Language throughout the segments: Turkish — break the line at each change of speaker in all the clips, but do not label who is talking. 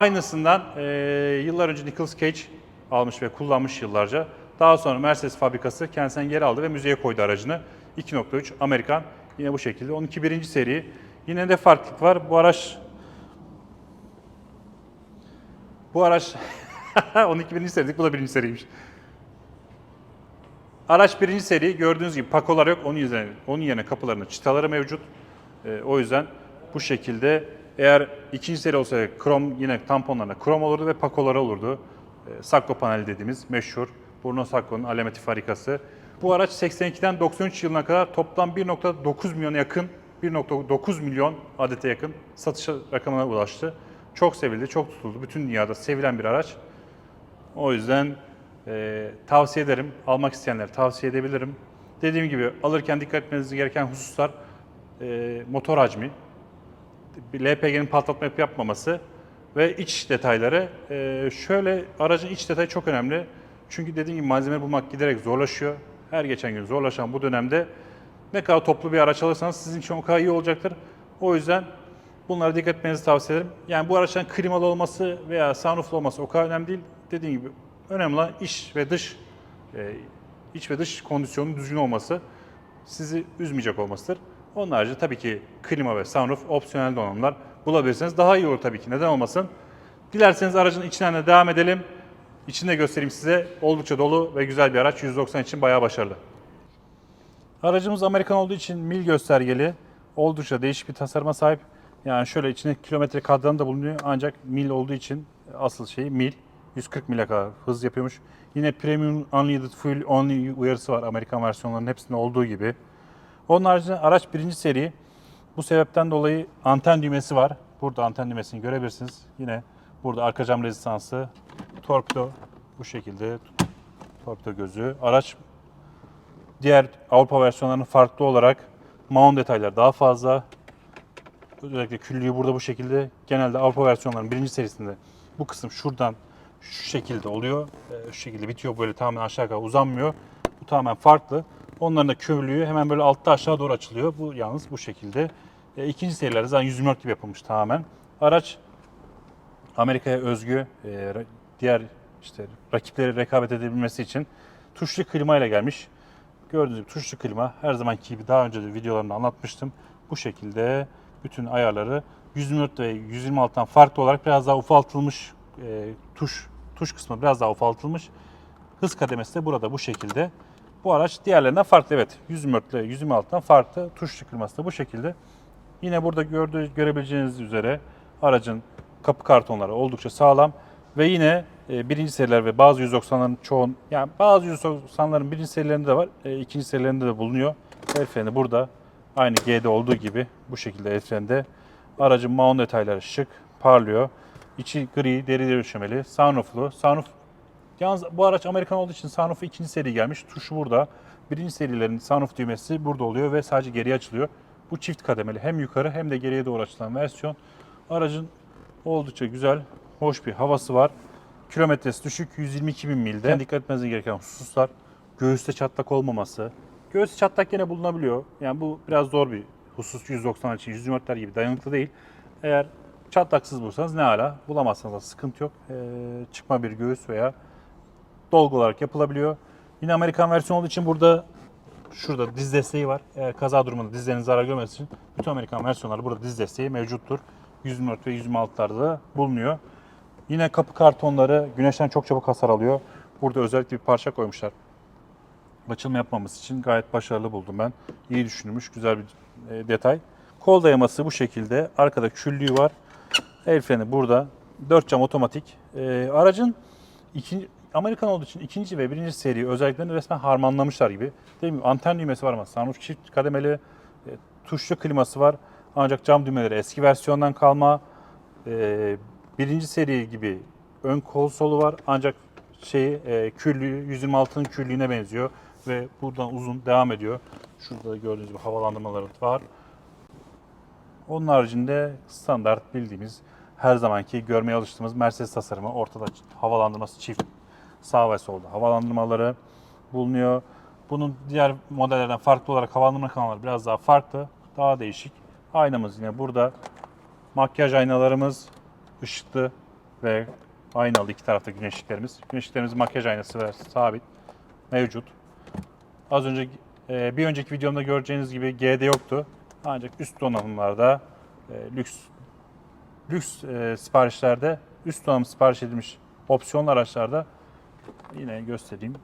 Aynısından eee, yıllar önce Nicolas Cage almış ve kullanmış yıllarca. Daha sonra Mercedes fabrikası kendisinden geri aldı ve müzeye koydu aracını. 2.3 Amerikan yine bu şekilde. 12 birinci seri. Yine de farklılık var. Bu araç bu araç 12 birinci seriydik. Bu da birinci seriymiş. Araç birinci seri. Gördüğünüz gibi pakolar yok. Onun yerine, onun yerine kapılarının çıtaları mevcut. Ee, o yüzden bu şekilde eğer ikinci seri olsaydı krom yine tamponlarına krom olurdu ve pakoları olurdu. Ee, Sakko panel dediğimiz meşhur Bruno Sakko'nun alameti farikası. Bu araç 82'den 93 yılına kadar toplam 1.9 milyona yakın 1.9 milyon adete yakın satış rakamına ulaştı. Çok sevildi, çok tutuldu. Bütün dünyada sevilen bir araç. O yüzden e, tavsiye ederim. Almak isteyenler tavsiye edebilirim. Dediğim gibi alırken dikkat etmeniz gereken hususlar e, motor hacmi, LPG'nin patlatma yapı yapmaması ve iç detayları. E, şöyle aracın iç detayı çok önemli. Çünkü dediğim gibi malzeme bulmak giderek zorlaşıyor. Her geçen gün zorlaşan bu dönemde ne kadar toplu bir araç alırsanız sizin için o kadar iyi olacaktır. O yüzden bunlara dikkat etmenizi tavsiye ederim. Yani bu araçların klimalı olması veya sunrooflu olması o kadar önemli değil. Dediğim gibi önemli olan iç ve dış e, iç ve dış kondisyonun düzgün olması sizi üzmeyecek olmasıdır. Onun harici tabii ki klima ve sunroof opsiyonel donanımlar bulabilirsiniz. Daha iyi olur tabii ki. Neden olmasın? Dilerseniz aracın içinden de devam edelim. İçini de göstereyim size. Oldukça dolu ve güzel bir araç. 190 için bayağı başarılı. Aracımız Amerikan olduğu için mil göstergeli. Oldukça değişik bir tasarıma sahip. Yani şöyle içinde kilometre kadranı da bulunuyor. Ancak mil olduğu için asıl şey mil. 140 mile kadar hız yapıyormuş. Yine Premium Unlimited Fuel Only uyarısı var Amerikan versiyonlarının hepsinde olduğu gibi. Onun haricinde araç birinci seri. Bu sebepten dolayı anten düğmesi var. Burada anten düğmesini görebilirsiniz. Yine burada arka cam rezistansı, torpido bu şekilde torpido gözü. Araç diğer Avrupa versiyonlarının farklı olarak mount detaylar daha fazla. Özellikle küllüğü burada bu şekilde. Genelde Avrupa versiyonlarının birinci serisinde bu kısım şuradan şu şekilde oluyor. Ee, Şu şekilde bitiyor böyle tamamen aşağı kadar uzanmıyor. Bu tamamen farklı. Onların da küllüğü hemen böyle altta aşağı doğru açılıyor. Bu yalnız bu şekilde. E, ikinci serilerde zaten 124 gibi yapılmış tamamen. Araç Amerika'ya özgü e, ra- diğer işte rakipleri rekabet edebilmesi için tuşlu klima ile gelmiş. Gördüğünüz gibi tuşlu klima her zamanki gibi daha önce de videolarımda anlatmıştım. Bu şekilde bütün ayarları 124 ve 126'dan farklı olarak biraz daha ufaltılmış e, tuş tuş kısmı biraz daha ufaltılmış. Hız kademesi de burada bu şekilde. Bu araç diğerlerinden farklı evet. 124 ile 126'dan farklı. Tuş kliması da bu şekilde. Yine burada gördüğü, görebileceğiniz üzere aracın kapı kartonları oldukça sağlam ve yine e, birinci seriler ve bazı 190'ların çoğun yani bazı 190'ların birinci serilerinde de var, e, ikinci serilerinde de bulunuyor. El freni burada aynı G'de olduğu gibi bu şekilde el frende. Aracın mount detayları şık, parlıyor. İçi gri, deri döşemeli, sunrooflu. Sunroof Yalnız bu araç Amerikan olduğu için sunroof'u ikinci seri gelmiş. Tuşu burada. Birinci serilerin sunroof düğmesi burada oluyor ve sadece geriye açılıyor. Bu çift kademeli. Hem yukarı hem de geriye doğru açılan versiyon. Aracın oldukça güzel, hoş bir havası var. Kilometresi düşük, 122 bin milde. Yani dikkat etmeniz gereken hususlar, göğüste çatlak olmaması. Göğüste çatlak yine bulunabiliyor. Yani bu biraz zor bir husus 190 için. 124'ler gibi dayanıklı değil. Eğer çatlaksız bulursanız ne ala, bulamazsanız da sıkıntı yok. Ee, çıkma bir göğüs veya dolgu olarak yapılabiliyor. Yine Amerikan versiyonu olduğu için burada şurada diz desteği var. Eğer kaza durumunda dizleriniz zarar görmesi için bütün Amerikan versiyonları burada diz desteği mevcuttur. 124 ve 126'larda da bulunuyor. Yine kapı kartonları güneşten çok çabuk hasar alıyor. Burada özellikle bir parça koymuşlar. Açılma yapmaması için gayet başarılı buldum ben. İyi düşünülmüş, güzel bir e, detay. Kol dayaması bu şekilde. Arkada küllüğü var. El freni burada. 4 cam otomatik. E, aracın ikinci, Amerikan olduğu için ikinci ve birinci seri özelliklerini resmen harmanlamışlar gibi. Değil mi? Anten düğmesi var ama sunroof çift kademeli, e, tuşlu kliması var. Ancak cam düğmeleri eski versiyondan kalma. E, birinci seri gibi ön konsolu var. Ancak şeyi e, küllüğü 126'nın küllüğüne benziyor ve buradan uzun devam ediyor. Şurada da gördüğünüz gibi havalandırmaları var. Onun haricinde standart bildiğimiz her zamanki görmeye alıştığımız Mercedes tasarımı ortada havalandırması çift sağ ve solda havalandırmaları bulunuyor. Bunun diğer modellerden farklı olarak havalandırma kanalları biraz daha farklı. Daha değişik. Aynamız yine burada. Makyaj aynalarımız ışıklı ve aynalı iki tarafta güneşliklerimiz. Güneşliklerimiz makyaj aynası ve sabit mevcut. Az önce e, bir önceki videomda göreceğiniz gibi G'de yoktu. Ancak üst donanımlarda e, lüks lüks e, siparişlerde üst donanım sipariş edilmiş opsiyonlu araçlarda yine göstereyim.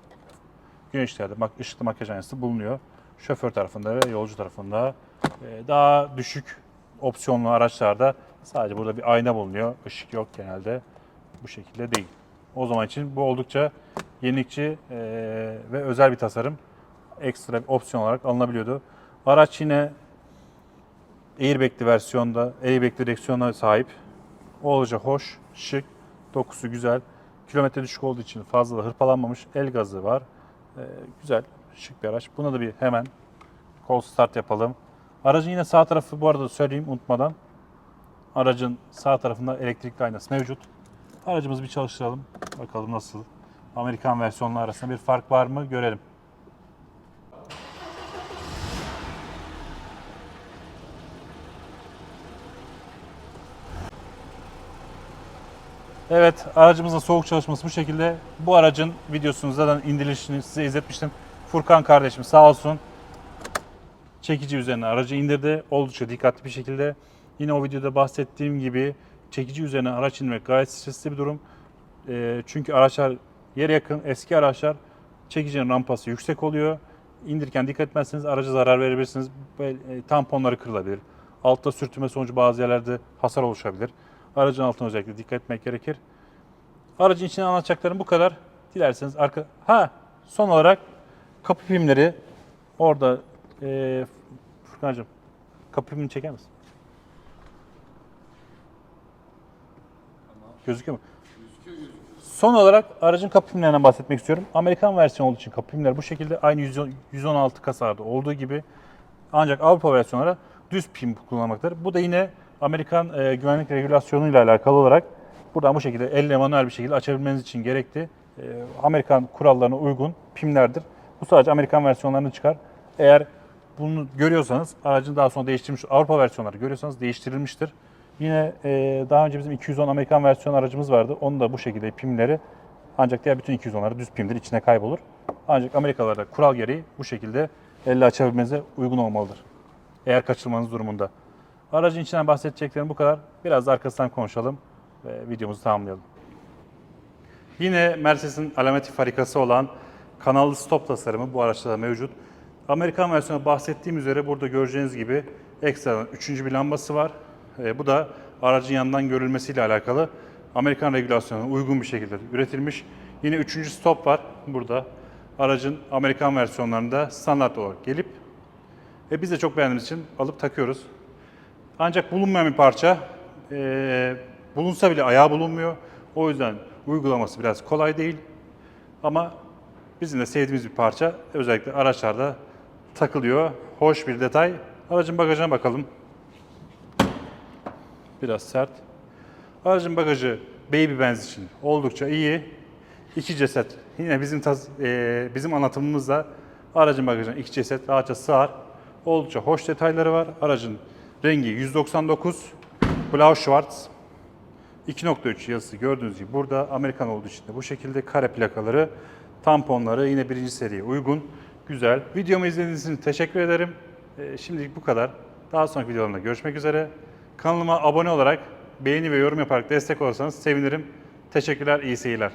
Güneşlerde bak ışıklı makyaj aynası bulunuyor. Şoför tarafında ve yolcu tarafında e, daha düşük opsiyonlu araçlarda sadece burada bir ayna bulunuyor. Işık yok genelde. Bu şekilde değil. O zaman için bu oldukça yenilikçi e, ve özel bir tasarım. Ekstra bir opsiyon olarak alınabiliyordu. Araç yine airbag'li versiyonda, airbag direksiyona sahip. Oldukça hoş, şık, dokusu güzel. Kilometre düşük olduğu için fazla da hırpalanmamış. El gazı var. Ee, güzel, şık bir araç. Buna da bir hemen kol start yapalım. Aracın yine sağ tarafı bu arada söyleyeyim unutmadan. Aracın sağ tarafında elektrikli aynası mevcut. Aracımızı bir çalıştıralım. Bakalım nasıl. Amerikan versiyonlu arasında bir fark var mı görelim. Evet, aracımızın soğuk çalışması bu şekilde. Bu aracın videosunu zaten indirilişini size izletmiştim. Furkan kardeşim sağ olsun. Çekici üzerine aracı indirdi. Oldukça dikkatli bir şekilde. Yine o videoda bahsettiğim gibi çekici üzerine araç indirmek gayet stresli bir durum. Ee, çünkü araçlar yere yakın, eski araçlar çekicinin rampası yüksek oluyor. İndirirken dikkat etmezseniz araca zarar verebilirsiniz. E, tamponları kırılabilir. Altta sürtünme sonucu bazı yerlerde hasar oluşabilir. Aracın altına özellikle dikkat etmek gerekir. Aracın içine anlatacaklarım bu kadar. Dilerseniz arka... Ha son olarak kapı filmleri orada e, Furkan'cığım kapı filmini çeker misin? Gözüküyor mu? Son olarak aracın kapı filmlerinden bahsetmek istiyorum. Amerikan versiyonu olduğu için kapı filmleri bu şekilde aynı 110 116 kasarda olduğu gibi ancak Avrupa versiyonları düz pim kullanmaktadır. Bu da yine Amerikan e, güvenlik regülasyonu ile alakalı olarak buradan bu şekilde elle manuel bir şekilde açabilmeniz için gerekli e, Amerikan kurallarına uygun pimlerdir. Bu sadece Amerikan versiyonlarını çıkar. Eğer bunu görüyorsanız aracın daha sonra değiştirilmiş Avrupa versiyonları görüyorsanız değiştirilmiştir. Yine e, daha önce bizim 210 Amerikan versiyon aracımız vardı. Onun da bu şekilde pimleri ancak diğer bütün 210'ları düz pimdir, içine kaybolur. Ancak Amerikalılarda kural gereği bu şekilde elle açabilmenize uygun olmalıdır. Eğer kaçırmanız durumunda. Aracın içinden bahsedeceklerim bu kadar. Biraz da arkasından konuşalım ve videomuzu tamamlayalım. Yine Mercedes'in alameti farikası olan kanallı stop tasarımı bu araçta da mevcut. Amerikan versiyonu bahsettiğim üzere burada göreceğiniz gibi ekstra üçüncü bir lambası var. E, bu da aracın yandan görülmesiyle alakalı Amerikan regülasyonuna uygun bir şekilde üretilmiş. Yine üçüncü stop var burada. Aracın Amerikan versiyonlarında standart olarak gelip e, biz de çok beğendiğimiz için alıp takıyoruz. Ancak bulunmayan bir parça. E, bulunsa bile ayağı bulunmuyor. O yüzden uygulaması biraz kolay değil. Ama bizim de sevdiğimiz bir parça. Özellikle araçlarda takılıyor. Hoş bir detay. Aracın bagajına bakalım. Biraz sert. Aracın bagajı Baby Benz için oldukça iyi. İki ceset. Yine bizim tas- e, bizim anlatımımızda aracın bagajına iki ceset rahatça sığar. Oldukça hoş detayları var. Aracın rengi 199 Blau Schwarz 2.3 yazısı gördüğünüz gibi burada Amerikan olduğu için de bu şekilde kare plakaları, tamponları yine birinci seriye uygun. Güzel. Videomu izlediğiniz için teşekkür ederim. Ee, şimdilik bu kadar. Daha sonraki videolarımda görüşmek üzere. Kanalıma abone olarak beğeni ve yorum yaparak destek olursanız sevinirim. Teşekkürler, iyi seyirler.